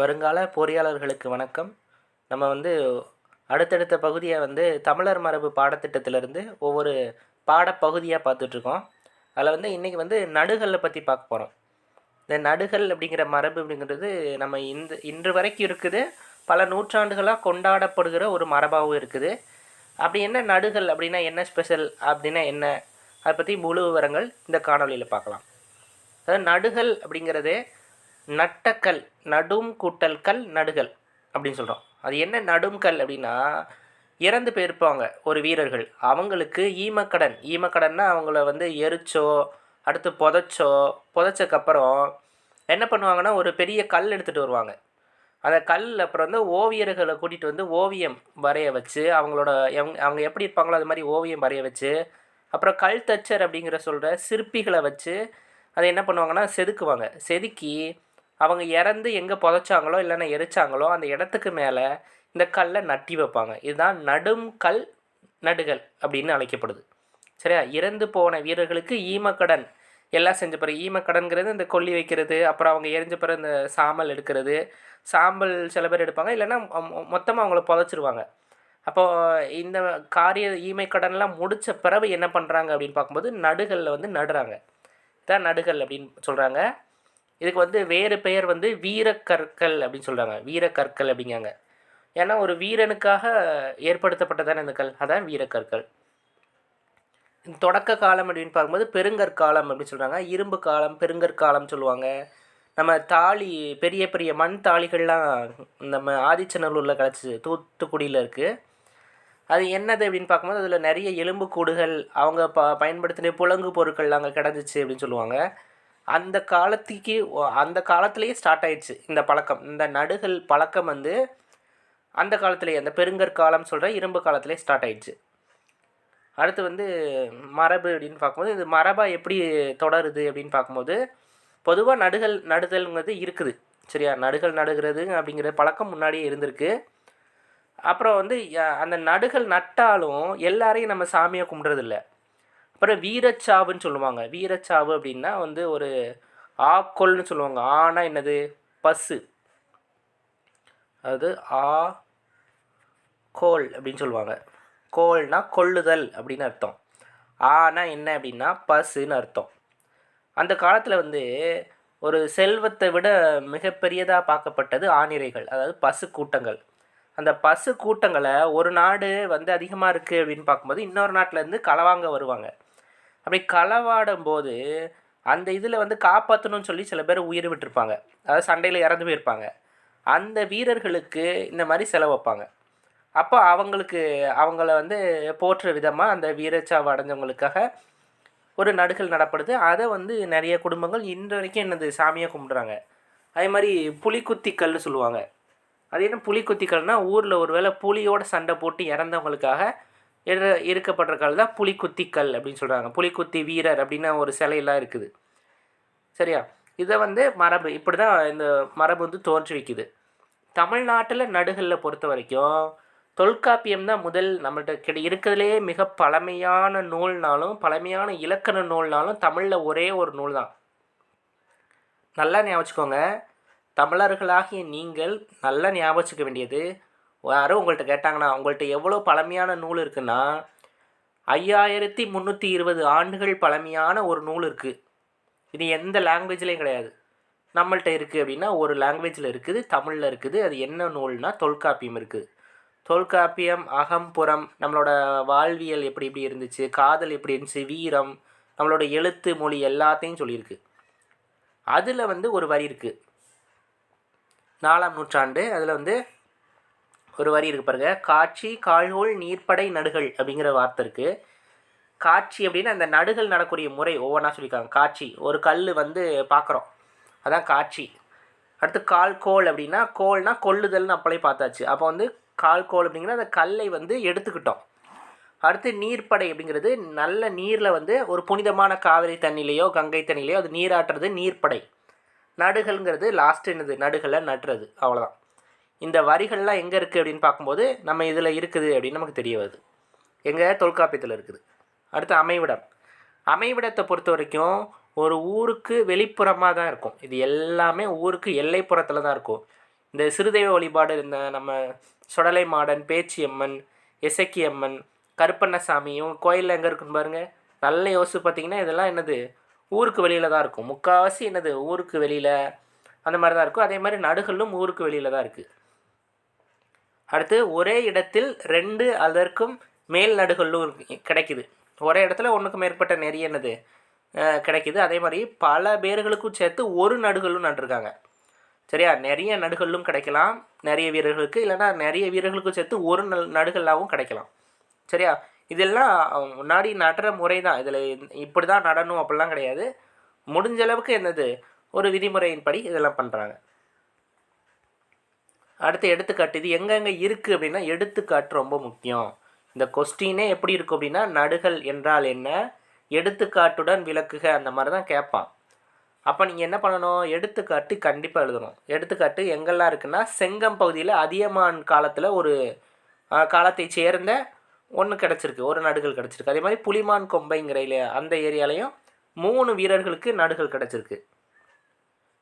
வருங்கால பொறியாளர்களுக்கு வணக்கம். நம்ம வந்து அடுத்தடுத்த பகுதியை வந்து தமிழர் மரபு பாடத்திட்டத்திலேருந்து ஒவ்வொரு பாடப்பகுதியாக பார்த்துட்ருக்கோம். அதில் வந்து இன்றைக்கி வந்து நடுகளில் பற்றி பார்க்க போகிறோம் இந்த நடுகள் அப்படிங்கிற மரபு அப்படிங்கிறது நம்ம இந்த இன்று வரைக்கும் இருக்குது. பல நூற்றாண்டுகளாக கொண்டாடப்படுகிற ஒரு மரபாகவும் இருக்குது. அப்படி என்ன நடுகள் அப்படின்னா என்ன ஸ்பெஷல் அப்படின்னா என்ன? அதை பற்றி முழு விவரங்கள் இந்த காணொளியில் பார்க்கலாம். அதாவது நடுகள் அப்படிங்கிறது நட்டக்கல் நடும் கூட்டல் கல் நடுகள் அப்படின்னு சொல்கிறோம் அது என்ன நடும் கல் அப்படின்னா இறந்து போயிருப்பாங்க ஒரு வீரர்கள். அவங்களுக்கு ஈமக்கடன். ஈமக்கடன்னா அவங்கள வந்து எரிச்சோ அடுத்து புதைச்சோ புதைச்சக்கப்புறம் என்ன பண்ணுவாங்கன்னா ஒரு பெரிய கல் எடுத்துகிட்டு வருவாங்க. அந்த கல் அப்புறம் வந்து ஓவியர்களை கூட்டிகிட்டு வந்து ஓவியம் வரைய வச்சு அவங்களோட அவங்க எப்படி இருப்பாங்களோ அது மாதிரி ஓவியம் வரைய வச்சு அப்புறம் கல் தச்சர் அப்படிங்கிற சொல்கிற சிற்பிகளை வச்சு அதை என்ன பண்ணுவாங்கன்னா செதுக்குவாங்க. செதுக்கி அவங்க இறந்து எங்கே புதைச்சாங்களோ இல்லைன்னா எரிச்சாங்களோ அந்த இடத்துக்கு மேலே இந்த கல்லை நட்டி வைப்பாங்க. இதுதான் நடும் கல் நடுகள் அப்படின்னு அழைக்கப்படுது. சரியா? இறந்து போன வீரர்களுக்கு ஈமக்கடன். எல்லாம் செஞ்ச பிறகு ஈமக்கடன்கிறது இந்த கொல்லி வைக்கிறது அப்புறம் அவங்க எரிஞ்ச பிறகு இந்த சாம்பல் எடுக்கிறது. சாம்பல் சில பேர் எடுப்பாங்க இல்லைன்னா மொத்தமாக அவங்கள புதைச்சிருவாங்க. அப்போது இந்த காரிய ஈமைக்கடன்லாம் முடித்த பிறகு என்ன பண்ணுறாங்க அப்படின்னு பார்க்கும்போது நடுகளில் வந்து நடுறாங்க. இதான் நடுகள் அப்படின்னு சொல்கிறாங்க இதுக்கு வந்து வேறு பெயர் வந்து வீரக்கற்கள் அப்படின்னு சொல்கிறாங்க வீரக்கற்கள் அப்படிங்காங்க. ஏன்னா ஒரு வீரனுக்காக ஏற்படுத்தப்பட்டதான இந்த கல்? அதான் வீரக்கற்கள். இந்த தொடக்க காலம் அப்படின்னு பார்க்கும்போது பெருங்கற்காலம் அப்படின்னு சொல்கிறாங்க இரும்பு காலம் பெருங்கற்காலம் சொல்லுவாங்க. நம்ம தாலி பெரிய பெரிய மண் தாலிகள்லாம் நம்ம ஆதிச்சநல்லூரில் கிடச்சிது. தூத்துக்குடியில் இருக்குது அது என்னது அப்படின்னு பார்க்கும்போது அதில் நிறைய எலும்பு கூடுகள் அவங்க ப பயன்படுத்தின புலங்கு பொருட்கள் அங்கே கிடந்துச்சு அப்படின்னு சொல்லுவாங்க. அந்த காலத்துக்கு அந்த காலத்துலேயே ஸ்டார்ட் ஆயிடுச்சு இந்த பழக்கம். இந்த நடுகள் பழக்கம் வந்து அந்த காலத்துலேயே அந்த பெருங்கற்காலம் சொல்கிற இரும்பு காலத்துலேயே ஸ்டார்ட் ஆயிடுச்சு. அடுத்து வந்து மரபு அப்படின்னு பார்க்கும்போது இது மரபாக எப்படி தொடருது அப்படின்னு பார்க்கும்போது பொதுவாக நடுகள் நடுதல்ங்கிறது இருக்குது. சரியா? நடுகள் நடுகிறது அப்படிங்கிற பழக்கம் முன்னாடியே இருந்திருக்கு. அப்புறம் வந்து அந்த நடுகள் நட்டாலும் எல்லாரையும் நம்ம சாமியை கும்பிட்றதில்ல. அப்புறம் வீரச்சாவுன்னு சொல்லுவாங்க. வீரச்சாவு அப்படின்னா வந்து ஒரு ஆக்கொல்னு சொல்லுவாங்க. ஆனா என்னது? பசு. அதாவது ஆ கோல் அப்படின்னு சொல்லுவாங்க. கோல்னா கொள்ளுதல் அப்படின்னு அர்த்தம். ஆனா என்ன அப்படின்னா பசுன்னு அர்த்தம். அந்த காலத்தில் வந்து ஒரு செல்வத்தை விட மிகப்பெரியதாக பார்க்கப்பட்டது ஆணிரைகள் அதாவது பசு கூட்டங்கள். அந்த பசு கூட்டங்களை ஒரு நாடு வந்து அதிகமாக இருக்குது அப்படின்னு பார்க்கும்போது இன்னொரு நாட்டிலேருந்து களவாங்க வருவாங்க. அப்படி களவாடும் போது அந்த இதில் வந்து காப்பாற்றணும்னு சொல்லி சில பேர் உயிர் விட்டுருப்பாங்க. அதாவது சண்டையில் இறந்து போயிருப்பாங்க. அந்த வீரர்களுக்கு இந்த மாதிரி செலவு வைப்பாங்க. அப்போ அவங்களுக்கு அவங்கள வந்து போற்ற விதமாக அந்த வீரச்சாவு அடைஞ்சவங்களுக்காக ஒரு நடுகள் நடப்படுது. அதை வந்து நிறைய குடும்பங்கள் இன்று வரைக்கும் என்னது சாமியாக கும்பிட்றாங்க. அதே மாதிரி புலிக்குத்திக்கல்னு சொல்லுவாங்க. அது என்ன புலிக்குத்திக்கல்னால் ஊரில் ஒரு வேளை புலியோட சண்டை போட்டு இறந்தவங்களுக்காக இரு இருக்கப்படுற கல் தான் புலிக்குத்திக்கல் அப்படின்னு சொல்கிறாங்க புலிக்குத்தி வீரர் அப்படின்னு ஒரு சிலையெல்லாம் இருக்குது. சரியா? இதை வந்து மரபு இப்படி தான் இந்த மரபு வந்து தோன்றி வைக்குது தமிழ்நாட்டில் நடுகளில் பொறுத்த வரைக்கும் தொல்காப்பியம் தான் முதல் நம்மள்கிட்ட கிடை இருக்கிறதுலே மிக பழமையான நூல்னாலும் பழமையான இலக்கண நூல்னாலும் தமிழில் ஒரே ஒரு நூல் தான். நல்லா ஞாபகம் தமிழர்களாகிய நீங்கள் நல்லா ஞாபகம் வேண்டியது யாரும் உங்கள்கிட்ட கேட்டாங்கன்னா உங்கள்கிட்ட எவ்வளோ பழமையான நூல் இருக்குன்னா ஐயாயிரத்தி முந்நூற்றி இருபது ஆண்டுகள் பழமையான ஒரு நூல் இருக்குது இது எந்த லாங்குவேஜ்லேயும் கிடையாது. நம்மள்கிட்ட இருக்குது அப்படின்னா ஒரு லாங்குவேஜில் இருக்குது தமிழில் இருக்குது அது என்ன நூல்னால் தொல்காப்பியம் இருக்குது தொல்காப்பியம் அகம்புறம் நம்மளோட வாழ்வியல் எப்படி எப்படி இருந்துச்சு காதல் எப்படி இருந்துச்சு வீரம் நம்மளோட எழுத்து மொழி எல்லாத்தையும் சொல்லியிருக்கு. அதில் வந்து ஒரு வரி இருக்குது நாலாம் நூற்றாண்டு அதில் வந்து ஒரு வரி இருக்கு பாருங்க. காட்சி கால்கோள் நீர்ப்படை நடுகள் அப்படிங்கிற வார்த்தை இருக்குது காட்சி அப்படின்னா அந்த நடுகள் நடக்கூடிய முறை ஒவ்வொன்றா சொல்லியிருக்காங்க. காட்சி. ஒரு கல் வந்து பார்க்குறோம். அதான் காட்சி. அடுத்து கால்கோல் அப்படின்னா கோல்னா கொள்ளுதல்னு அப்பளே பார்த்தாச்சு. அப்போ வந்து கால் கோல் அப்படிங்கிற அந்த கல்லை வந்து எடுத்துக்கிட்டோம். அடுத்து நீர்ப்படை அப்படிங்கிறது நல்ல நீரில் வந்து ஒரு புனிதமான காவிரி தண்ணிலேயோ கங்கை தண்ணிலேயோ அது நீராட்டுறது நீர்ப்படை. நடுகள்ங்கிறது லாஸ்ட் என்னது? நடுகளை நடுறது. அவ்வளோதான் இந்த வரிகள்லாம் எங்கே இருக்குது அப்படின்னு பார்க்கும்போது நம்ம இதில் இருக்குது அப்படின்னு நமக்கு தெரிய வருது. எங்கள் தொல்காப்பியத்தில் இருக்குது. அடுத்து அமைவிடம். அமைவிடத்தை பொறுத்த வரைக்கும் ஒரு ஊருக்கு வெளிப்புறமாக தான் இருக்கும். இது எல்லாமே ஊருக்கு எல்லைப்புறத்தில் தான் இருக்கும். இந்த சிறுதெய்வ வழிபாடு இந்த நம்ம சுடலை மாடன் பேச்சியம்மன் இசக்கியம்மன் கருப்பண்ணசாமி இவங்க கோயிலில் எங்கே இருக்குன்னு பாருங்கள் நல்ல யோசிச்சு பார்த்தீங்கன்னா இதெல்லாம் என்னது? ஊருக்கு வெளியில் தான் இருக்கும். முக்கால்வாசி என்னது? ஊருக்கு வெளியில் அந்த மாதிரி தான் இருக்கும். அதே மாதிரி நடுகளும் ஊருக்கு வெளியில் தான் இருக்குது அடுத்து ஒரே இடத்தில் ரெண்டு அதற்கும் மேல் நடுகளும் கிடைக்குது. ஒரே இடத்துல ஒன்றுக்கு மேற்பட்ட நிறைய என்னது? கிடைக்குது. அதே மாதிரி பல பேர்களுக்கும் சேர்த்து ஒரு நடுகளும் நட்டுருக்காங்க. சரியா? நிறைய நடுகளும் கிடைக்கலாம். நிறைய வீரர்களுக்கு இல்லைன்னா நிறைய வீரர்களுக்கும் சேர்த்து ஒரு நல் நடுகளாகவும் கிடைக்கலாம். சரியா? இதெல்லாம் முன்னாடி நடுற முறை தான் இதில் இப்படி தான் நடணும் அப்படிலாம் கிடையாது. முடிஞ்ச அளவுக்கு என்னது? ஒரு விதிமுறையின்படி இதெல்லாம் பண்ணுறாங்க அடுத்து எடுத்துக்காட்டு இது எங்கெங்கே இருக்குது அப்படின்னா எடுத்துக்காட்டு ரொம்ப முக்கியம். இந்த கொஸ்டினே எப்படி இருக்கும் அப்படின்னா நடுகள் என்றால் என்ன? எடுத்துக்காட்டுடன் விளக்குக அந்த மாதிரி தான் கேட்பான். அப்போ நீங்கள் என்ன பண்ணணும்? எடுத்துக்காட்டு கண்டிப்பாக எழுதணும். எடுத்துக்காட்டு எங்கெல்லாம் இருக்குன்னா செங்கம் பகுதியில் அதியமான் காலத்தில் ஒரு காலத்தை சேர்ந்த ஒன்று கிடச்சிருக்கு ஒரு நடுகள் கிடச்சிருக்கு. அதே மாதிரி புலிமான் கொம்பைங்கிற இல்லையா அந்த ஏரியாலையும் மூணு வீரர்களுக்கு நடுகள் கிடச்சிருக்கு.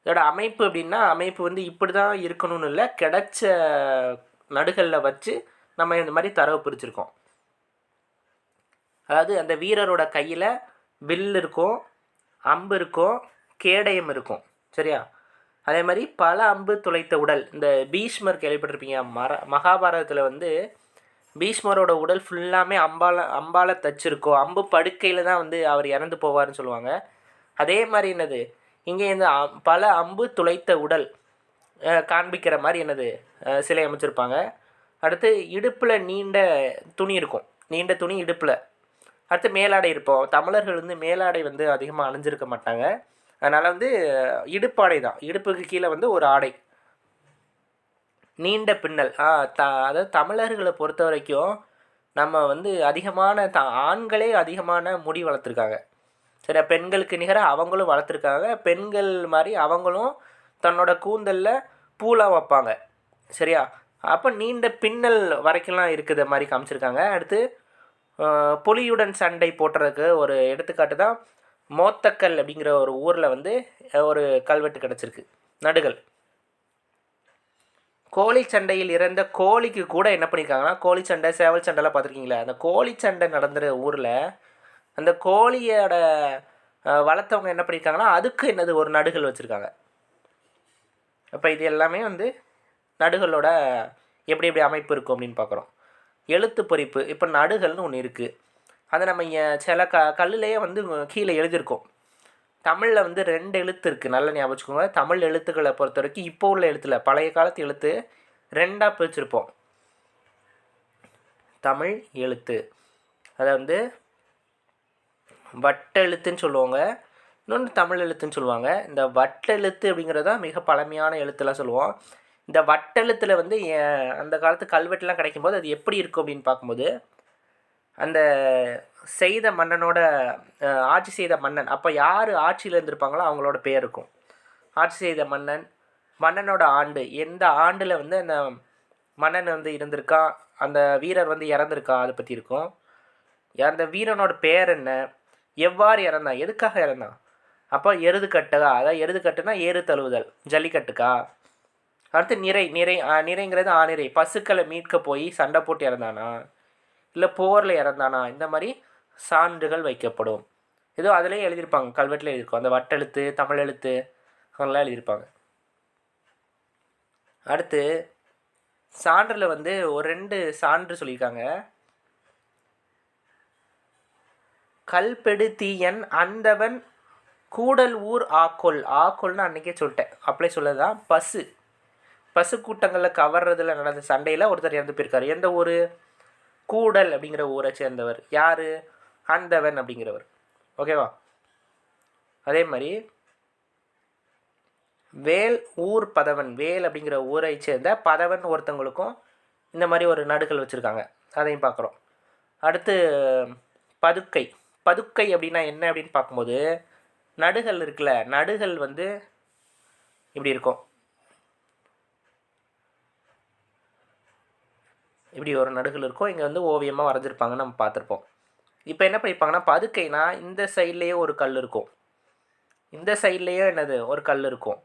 இதோட அமைப்பு அப்படின்னா அமைப்பு வந்து இப்படி தான் இருக்கணும்னு இல்லை கிடைச்ச நடுகளில் வச்சு நம்ம இந்த மாதிரி தரவு பிரிச்சிருக்கோம். அதாவது அந்த வீரரோட கையில் வில் இருக்கும் அம்பு இருக்கும் கேடயம் இருக்கும் சரியா? அதே மாதிரி பல அம்பு துளைத்த உடல் இந்த பீஷ்மர் கேள்விப்பட்டிருப்பீங்க மர மகாபாரதத்தில் வந்து பீஷ்மரோட உடல் ஃபுல்லாமே அம்பால அம்பால தச்சிருக்கோம் அம்பு படுக்கையில் தான் வந்து அவர் இறந்து போவார்னு சொல்லுவாங்க. அதே மாதிரி என்னது? இங்கே இந்த அம்- பல அம்பு துளைத்த உடல் காண்பிக்கிற மாதிரி என்னது சிலை அமைச்சிருப்பாங்க. அடுத்து இடுப்பில் நீண்ட துணி இருக்கும். நீண்ட துணி இடுப்பில். அடுத்து மேலாடை இருப்போம். தமிழர்கள் வந்து மேலாடை வந்து அதிகமாக அணிஞ்சிருக்க மாட்டாங்க. அதனால் வந்து இடுப்பாடை தான். இடுப்புக்கு கீழே வந்து ஒரு ஆடை. நீண்ட பின்னல். ஆ த அதாவது தமிழர்களை பொறுத்த வரைக்கும் நம்ம வந்து அதிகமான த ஆண்களே அதிகமான முடி வளர்த்துருக்காங்க. சரியா? பெண்களுக்கு நிகராக அவங்களும் வளர்த்துருக்காங்க. பெண்கள் மாதிரி அவங்களும் தன்னோட கூந்தலில் பூலாம் வைப்பாங்க. சரியா? அப்போ நீண்ட பின்னல் வரைக்கும்லாம் இருக்குது மாதிரி காமிச்சிருக்காங்க. அடுத்து புலியுடன் சண்டை போட்டுறதுக்கு ஒரு எடுத்துக்காட்டு தான் மோத்தக்கல் அப்படிங்கிற ஒரு ஊரில் வந்து ஒரு கல்வெட்டு கிடச்சிருக்கு. நடுகள். கோழி சண்டையில் இறந்த கோழிக்கு கூட என்ன பண்ணியிருக்காங்கன்னா கோழி சண்டை சேவல் சண்டைலாம் பார்த்துருக்கீங்களா? அந்த கோழி சண்டை நடந்துற ஊரில் அந்த கோழியோட வளர்த்தவங்க என்ன பண்ணியிருக்காங்கன்னா அதுக்கு என்னது ஒரு நடுகள் வச்சுருக்காங்க. அப்போ இது எல்லாமே வந்து நடுகளோட எப்படி எப்படி அமைப்பு இருக்கும் அப்படின்னு பார்க்குறோம் எழுத்து பொறிப்பு இப்போ நடுகள்னு ஒன்று இருக்குது அதை நம்ம இங்கே சில க கல்லுலேயே வந்து கீழே எழுதியிருக்கோம். தமிழில் வந்து ரெண்டு எழுத்து இருக்குது நல்ல ஞாபகம் வச்சுக்கோங்க. தமிழ் எழுத்துக்களை பொறுத்த வரைக்கும் இப்போ உள்ள எழுத்தில் பழைய காலத்து எழுத்து ரெண்டாக பிரிச்சிருப்போம். தமிழ் எழுத்து. அதை வந்து வட்டெழுத்துன்னு சொல்லுவாங்க. இன்னொன்று தமிழ் எழுத்துன்னு சொல்லுவாங்க. இந்த வட்டெழுத்து அப்படிங்கிறது தான் மிக பழமையான எழுத்துலாம் சொல்லுவோம். இந்த வட்டெழுத்தில் வந்து அந்த காலத்து கல்வெட்டுலாம் கிடைக்கும்போது அது எப்படி இருக்கும் அப்படின்னு பார்க்கும்போது அந்த செய்த மன்னனோட ஆட்சி செய்த மன்னன் அப்போ யார் ஆட்சியில் இருந்திருப்பாங்களோ அவங்களோட பேர் இருக்கும். ஆட்சி செய்த மன்னன் மன்னனோட ஆண்டு எந்த ஆண்டில் வந்து அந்த மன்னன் வந்து இருந்திருக்கான் அந்த வீரர் வந்து இறந்துருக்கா அதை பற்றி இருக்கும். அந்த வீரனோட பேர் என்ன எவ்வாறு இறந்தான் எதுக்காக இறந்தான் அப்போ எருது கட்டுதா? அதாவது எருது கட்டுனா ஏறு தழுவுதல் ஜல்லிக்கட்டுக்கா? அடுத்து நிறை நிறை ஆ, நிறைங்கிறது ஆநிறை பசுக்களை மீட்க போய் சண்டை போட்டு இறந்தானா? இல்லை போரில் இறந்தானா? இந்த மாதிரி சான்றுகள் வைக்கப்படும். ஏதோ அதிலே எழுதியிருப்பாங்க கல்வெட்டில் எழுதியிருக்கோம். அந்த வட்டெழுத்து தமிழ் எழுத்து அதெல்லாம் எழுதியிருப்பாங்க. அடுத்து சான்றில் வந்து ஒரு ரெண்டு சான்று சொல்லியிருக்காங்க. கல்பெடுத்தீயன் அந்தவன் கூடல் ஊர் ஆக்கொல். ஆக்கொல்னு அன்றைக்கே சொல்லிட்டேன். அப்படியே சொல்லதான். பசு. பசு கூட்டங்களில் கவர்றதுல நடந்த சண்டையில் ஒருத்தர் இறந்து போயிருக்காரு. எந்த ஊர்? கூடல் அப்படிங்கிற ஊரை சேர்ந்தவர். யார்? அந்தவன் அப்படிங்கிறவர். ஓகேவா? அதே மாதிரி வேல் ஊர் பதவன். வேல் அப்படிங்கிற ஊரை சேர்ந்த பதவன் ஒருத்தவங்களுக்கும் இந்த மாதிரி ஒரு நடுகள் வச்சுருக்காங்க. அதையும் பார்க்குறோம். அடுத்து பதுக்கை. பதுக்கை அப்படின்னா என்ன அப்படின்னு பார்க்கும்போது நடுகள் இருக்குல்ல நடுகள் வந்து இப்படி இருக்கும். இப்படி ஒரு நடுகள் இருக்கும். இங்கே வந்து ஓவியமாக வரைஞ்சிருப்பாங்க நம்ம பார்த்துருப்போம். இப்போ என்ன பண்ணியிருப்பாங்கன்னா பதுக்கைனா இந்த சைட்லேயே ஒரு கல் இருக்கும். இந்த சைட்லேயே என்னது? ஒரு கல் இருக்கும்.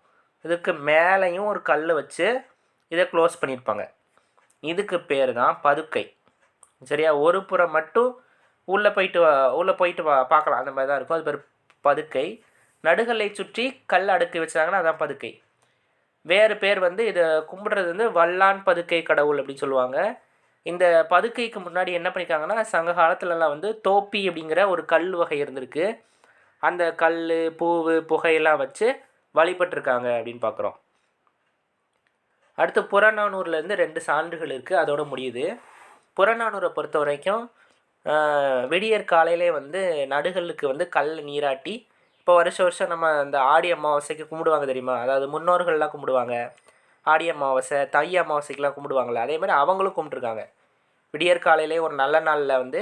இதுக்கு மேலேயும் ஒரு கல் வச்சு இதை க்ளோஸ் பண்ணியிருப்பாங்க இதுக்கு பேர் தான் பதுக்கை. சரியா? ஒரு புறம் மட்டும் உள்ளே போயிட்டு வா- உள்ளே போயிட்டு வா பார்க்கலாம். அந்த மாதிரி தான் இருக்கும். அது பேர் பதுக்கை. நடுகல்லை சுற்றி கல் அடுக்கி வச்சாங்கன்னா அதான் பதுக்கை. வேறு பேர் வந்து இதை கும்பிட்றது வந்து வல்லான் பதுக்கை கடவுள் அப்படின்னு சொல்லுவாங்க. இந்த பதுக்கைக்கு முன்னாடி என்ன பண்ணியிருக்காங்கன்னா சங்க காலத்துலலாம் வந்து தோப்பி அப்படிங்கிற ஒரு கல் வகை இருந்திருக்கு. அந்த கல் பூவு புகையெல்லாம் வச்சு வழிபட்டிருக்காங்க அப்படின்னு பார்க்குறோம். அடுத்து புறநானூர்லேருந்து ரெண்டு சான்றுகள் இருக்குது அதோட முடியுது. புறநானூரை பொறுத்த வரைக்கும் விடியற் காலையிலே வந்து நடுகளுக்கு வந்து கல் நீராட்டி இப்போ வருஷ வருஷம் நம்ம அந்த ஆடி அமாவாசைக்கு கும்பிடுவாங்க தெரியுமா? அதாவது முன்னோர்கள்லாம் கும்பிடுவாங்க. ஆடி அமாவாசை தை அமாவாசைக்கெலாம் கும்பிடுவாங்கள்ல அதே மாதிரி அவங்களும் கும்பிட்ருக்காங்க விடியற் காலையிலே ஒரு நல்ல நாளில் வந்து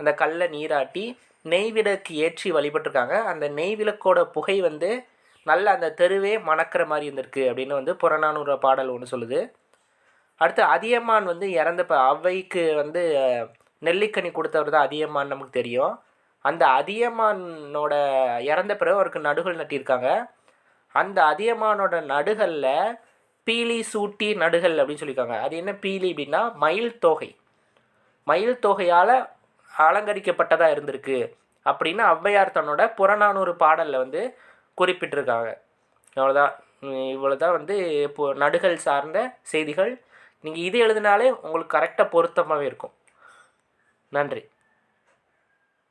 அந்த கல்லை நீராட்டி நெய் விளக்கு ஏற்றி வழிபட்டிருக்காங்க. அந்த நெய் விளக்கோட புகை வந்து நல்ல அந்த தெருவே மணக்கிற மாதிரி இருந்திருக்கு அப்படின்னு வந்து புறநானூறு பாடல் ஒன்று சொல்லுது. அடுத்து அதியமான் வந்து இறந்தப்ப அவைக்கு வந்து நெல்லிக்கனி கொடுத்தவர் தான் அதியமான் நமக்கு தெரியும். அந்த அதியமானோட இறந்த பிறகு அவருக்கு நடுகள் நட்டியிருக்காங்க. அந்த அதியமானோட நடுகளில் பீலி சூட்டி நடுகள் அப்படின்னு சொல்லியிருக்காங்க. அது என்ன பீலி அப்படின்னா மயில் தொகை. மயில் தொகையால் அலங்கரிக்கப்பட்டதாக இருந்திருக்கு அப்படின்னு ஔவையார் தன்னோட புறநானூறு பாடலில் வந்து குறிப்பிட்டிருக்காங்க. அவ்வளோதான் இவ்வளோ தான் வந்து இப்போ நடுகள் சார்ந்த செய்திகள். நீங்கள் இது எழுதினாலே உங்களுக்கு கரெக்டாக பொருத்தமாகவே இருக்கும். நன்றி.